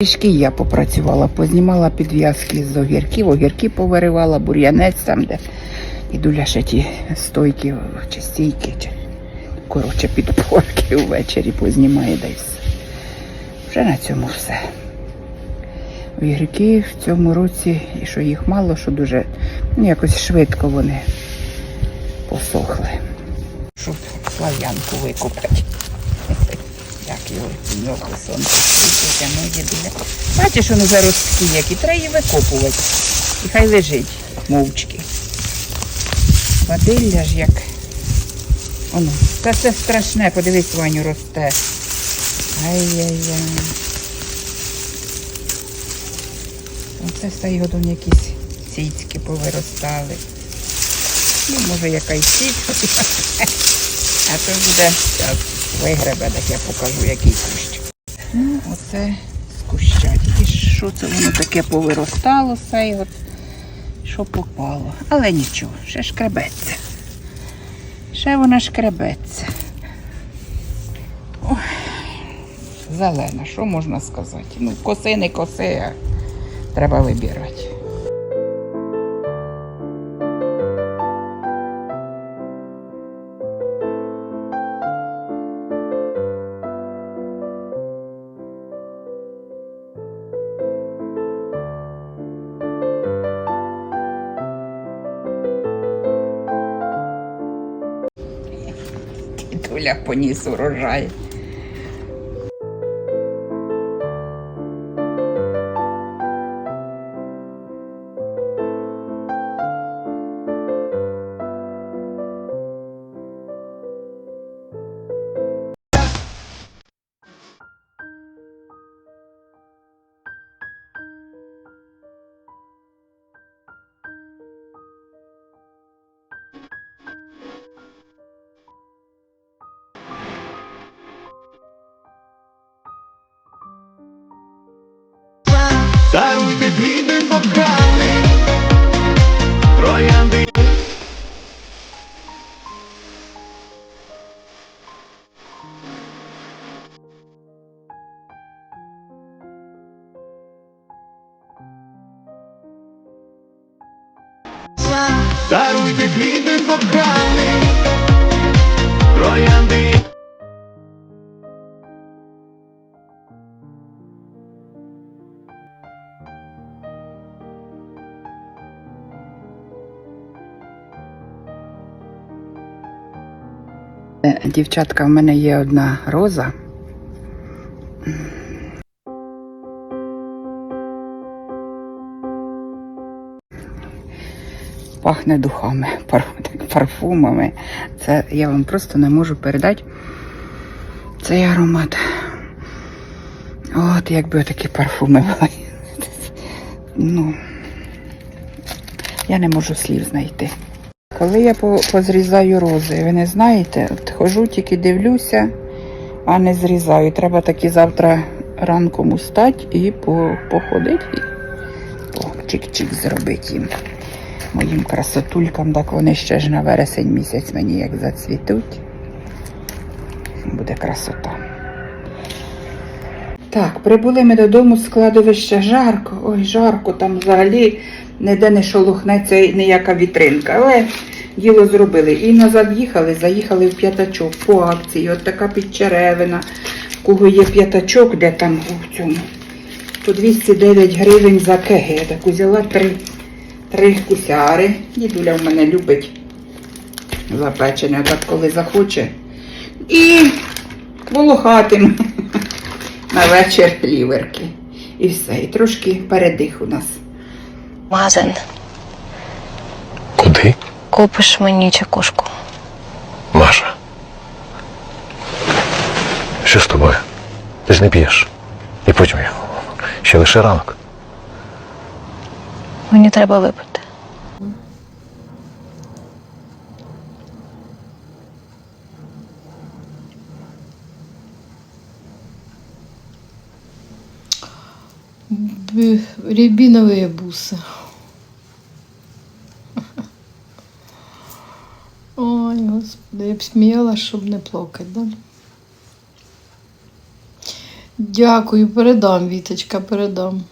Трішки я попрацювала, познімала підв'язки з огірків, огірки повиривала, бур'янець там, де і ще ті стойки чи стійки, чи коротше підпорки ввечері познімає десь. Вже на цьому все. Огірки в цьому році, і що їх мало, що дуже ну, якось швидко вони посохли. Щоб слав'янку викупати. Як його нього сонце ми дідуля. Бачиш, воно заростки які, треба її викопувати. І хай лежить мовчки. Вадилля ж як. Оно, та це страшне, подивись, Ваню росте. Ай-яй-яй. Оце його там якісь сіцьки повиростали. Ну, може, якась сіть. А то буде зараз вигребе, так я покажу, який кущ. Ну, оце з куща. Тільки що це воно таке повиростало, все, і от що попало. Але нічого, ще шкребеться. Ще вона шкребеться. Ой, зелена, що можна сказати? Ну, коси не коси, а треба вибирати. Дідуля поніс урожай. Там підвійний коханий, троянди. Е, Дівчатка, в мене є одна роза. Пахне духами, парфумами. Це я вам просто не можу передати цей аромат. От якби такі парфуми були. Ну, я не можу слів знайти. Коли я позрізаю рози, ви не знаєте, от хожу, тільки дивлюся, а не зрізаю. Треба таки завтра ранком устати і походити. Чик-чик зробити їм. Моїм красотулькам, так вони ще ж на вересень місяць мені як зацвітуть. Буде красота. Так, прибули ми додому з кладовища жарко. Ой, жарко, там взагалі ніде не шолохнеться ніяка вітринка. Але діло зробили. І назад їхали, заїхали в п'ятачок по акції. От така підчеревина. В кого є п'ятачок, де там у цьому. По 209 гривень за кеги. Я так взяла три, три кусяри. Дідуля в мене любить запечене, так коли захоче. І волохатим на вечір ліверки. І все. І трошки передих у нас. Мазен, Куди? купиш мені чекушку. Маша. Що з тобою? Ти ж не п'єш. І потім я. Ще лише ранок. Мені треба випити. Рябиновые бусы. Ой, господи, я б сміяла, щоб не плакати, да? Дякую, передам, Віточка, передам.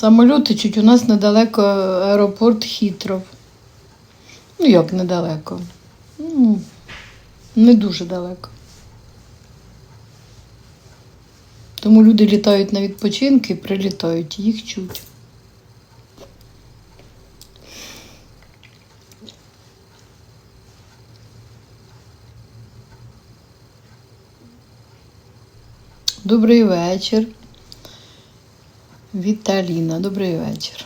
Самоліти чуть у нас недалеко аеропорт Хітров. Ну, як недалеко? Ну, не дуже далеко. Тому люди літають на відпочинки і прилітають, їх чуть. Добрий вечір. Віталіна, добрий вечір.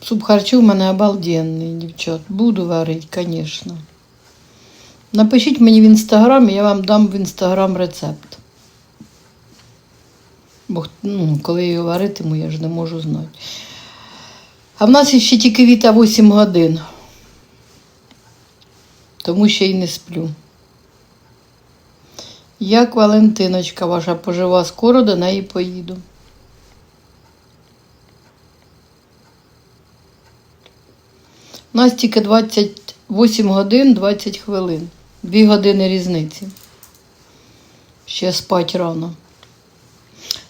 Суп харчу в мене обалденний, дівчат. Буду варити, звісно. Напишіть мені в інстаграм, я вам дам в інстаграм рецепт. Бо ну, коли я його варитиму, я ж не можу знати. А в нас ще тільки віта 8 годин. Тому ще й не сплю. Як Валентиночка ваша пожива, скоро до неї поїду. У нас тільки 28 годин 20 хвилин. Дві години різниці. Ще спать рано.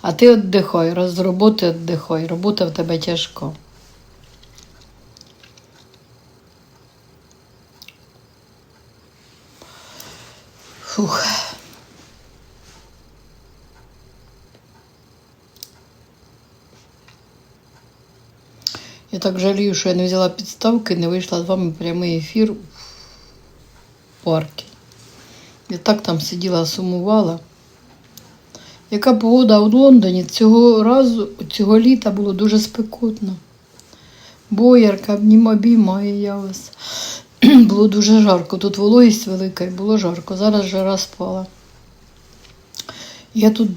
А ти віддихай, раз з роботи віддихай. Робота в тебе тяжка. Фух. Я так жалію, що я не взяла підставки, і не вийшла з вами в прямий ефір в парку. Я так там сиділа, сумувала. Яка погода у Лондоні цього разу, цього літа було дуже спекотно. Боярка, обнім обіймаю я вас. було дуже жарко. Тут вологість велика і було жарко. Зараз жара спала. Я тут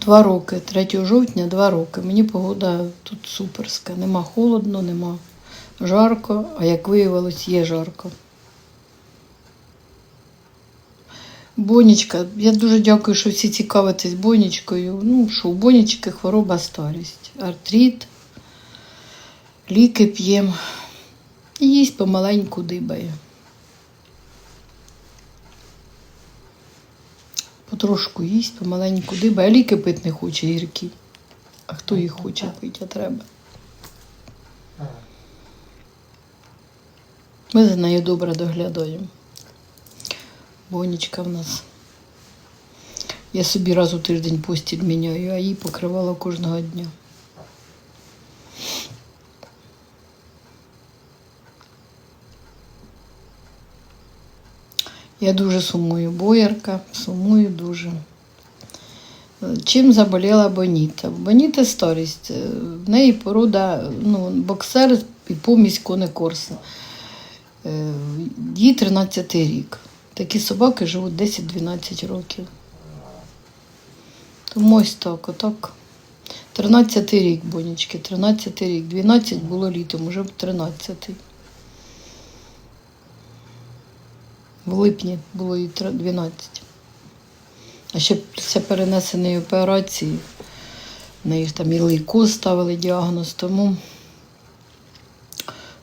два роки, 3 жовтня, два роки. Мені погода тут суперська. Нема холодно, нема жарко, а як виявилось, є жарко. Бонічка, я дуже дякую, що всі цікавитесь бонічкою. Ну, що у бонічки хвороба старість, артрит, ліки п'ємо. Їсть помаленьку дибає. Потрошку їсть, помаленьку дибає, ліки пити не хоче гіркі. А хто їх хоче пити, а треба. Ми за нею добре доглядаємо. Бонічка в нас. Я собі раз у тиждень постіль міняю, а їй покривала кожного дня. Я дуже сумую, боярка, сумую дуже. Чим заболіла Боніта? Боніта старість. Е, В неї порода ну, боксер і помість кони корса. Е, Їй 13 рік. Такі собаки живуть 10-12 років. Тому ось так, отак. 13 рік, Бонічки, 13 рік. 12 було літом, уже 13. В липні було їй 12. А ще після перенесеної операції в неї там і лейкоз ставили діагноз, тому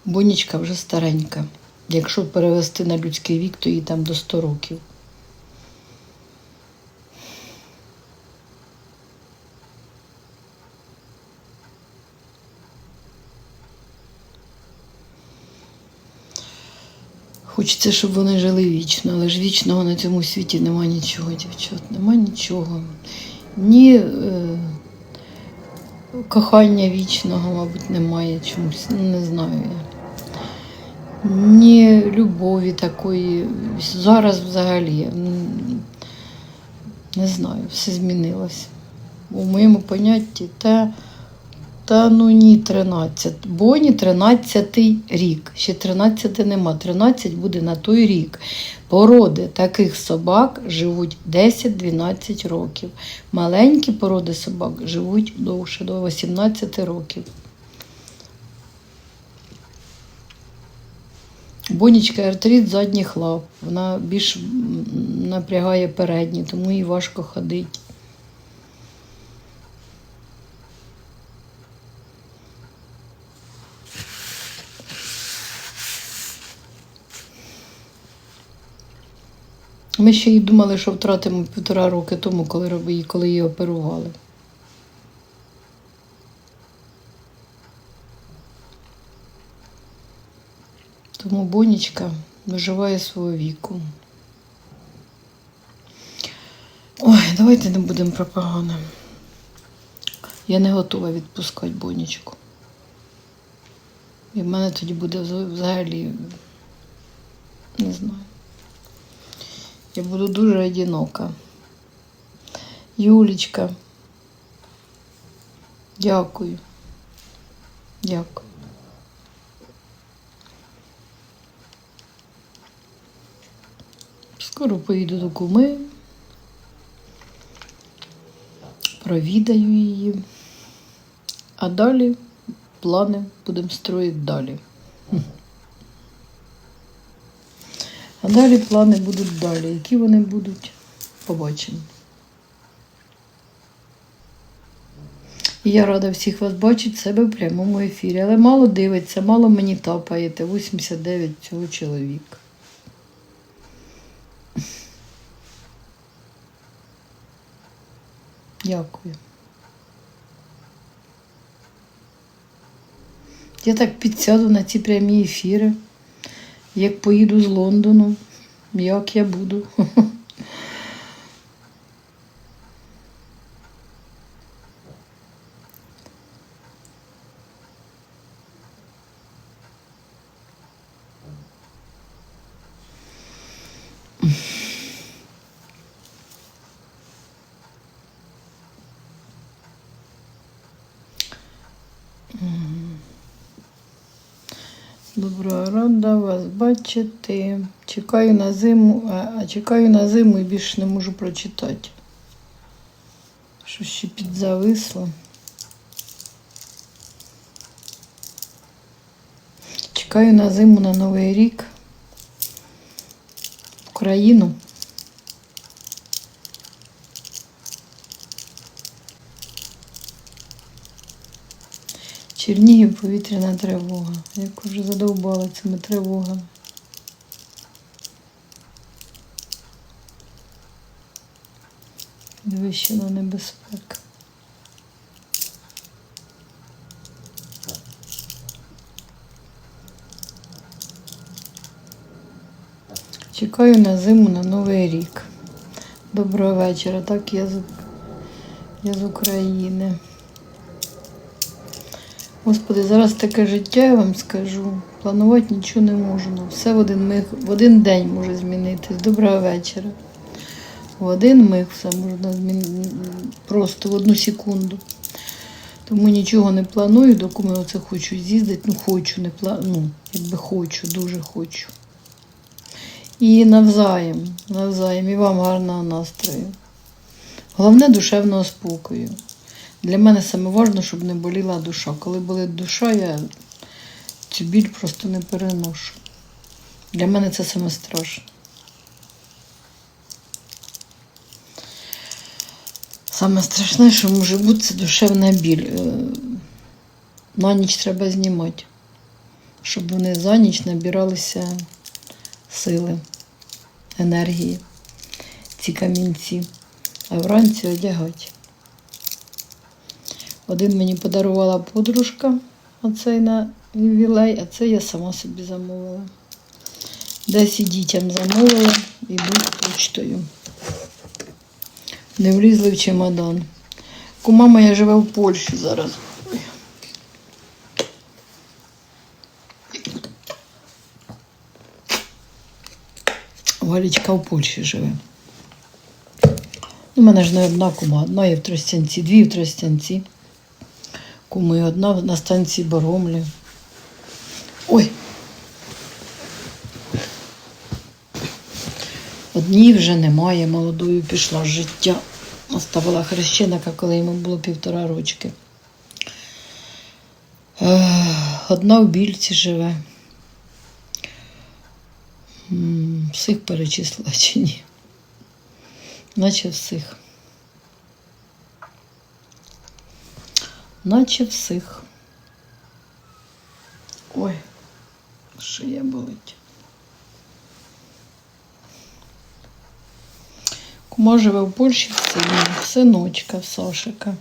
Бонічка вже старенька. Якщо перевести на людський вік, то їй там до 100 років. Хочеться, щоб вони жили вічно, але ж вічного на цьому світі нема нічого, дівчат, нема нічого. Ні е, кохання вічного, мабуть, немає чомусь, ну, не знаю я. Ні любові такої. Зараз взагалі не знаю, все змінилося. У моєму понятті та, та ну ні, 13. Боні 13 рік. Ще 13 нема. 13 буде на той рік. Породи таких собак живуть 10-12 років. Маленькі породи собак живуть довше, до 18 років. Бонічка артрит задніх лап. Вона більш напрягає передні, тому їй важко ходити. Ми ще й думали, що втратимо півтора роки тому, коли, коли її оперували. Тому Бонічка доживає свого віку. Ой, давайте не будемо про. Я не готова відпускати Бонічку. І в мене тоді буде взагалі, не знаю. Я буду дуже одинока. Юлічка. Дякую. Дякую. Скоро поїду до куми. Провідаю її. А далі плани будемо строїти далі. А далі плани будуть далі. Які вони будуть, побачимо. І я рада всіх вас бачити себе в прямому ефірі. Але мало дивиться, мало мені тапаєте. 89 цього чоловіка. Дякую. Я так підсяду на ці прямі ефіри. Як поїду з Лондону, як я буду. Доброго рада вас бачити. Чекаю на зиму, а, чекаю на зиму і більше не можу прочитати. Що ще підзависло. Чекаю на зиму на Новий рік. Україну. Чернігів повітряна тривога. Як вже задовбала цими тривогами. Підвищена небезпека. Чекаю на зиму на Новий рік. Доброго вечора. Так, я з, я з України. Господи, зараз таке життя, я вам скажу. Планувати нічого не можна. Все в один миг, в один день може змінитись. Доброго вечора. В один миг все можна змінити. Просто в одну секунду. Тому нічого не планую, доки ми оце хочу з'їздити. Ну, хочу, не пла... ну, якби хочу, дуже хочу. І навзаєм, навзаєм, і вам гарного настрою. Головне душевного спокою. Для мене саме важливо, щоб не боліла душа. Коли болить душа, я цю біль просто не переношу. Для мене це саме страшно. Саме страшне, що може бути, це душевна біль. Е, На ніч треба знімати, щоб вони за ніч набиралися сили, енергії, ці камінці, а вранці одягати. Один мені подарувала подружка, оцей на ювілей, а це я сама собі замовила. Десь і дітям замовила, ідуть почтою. Не влізли в чемодан. Кума моя живе в Польщі зараз. Валічка в Польщі живе. У мене ж не одна кума, одна є в Тростянці, дві в Тростянці. Куми, одна на станції Боромлі. Ой. Одній вже немає, молодою пішла з життя. Оставила хрещеника, коли йому було півтора рочки. Одна в більці живе. Всіх перечислила чи ні? Наче всіх. Наче всіх. Ой, шия болить. Може, ви в Польщі в сині, синочка Сошика.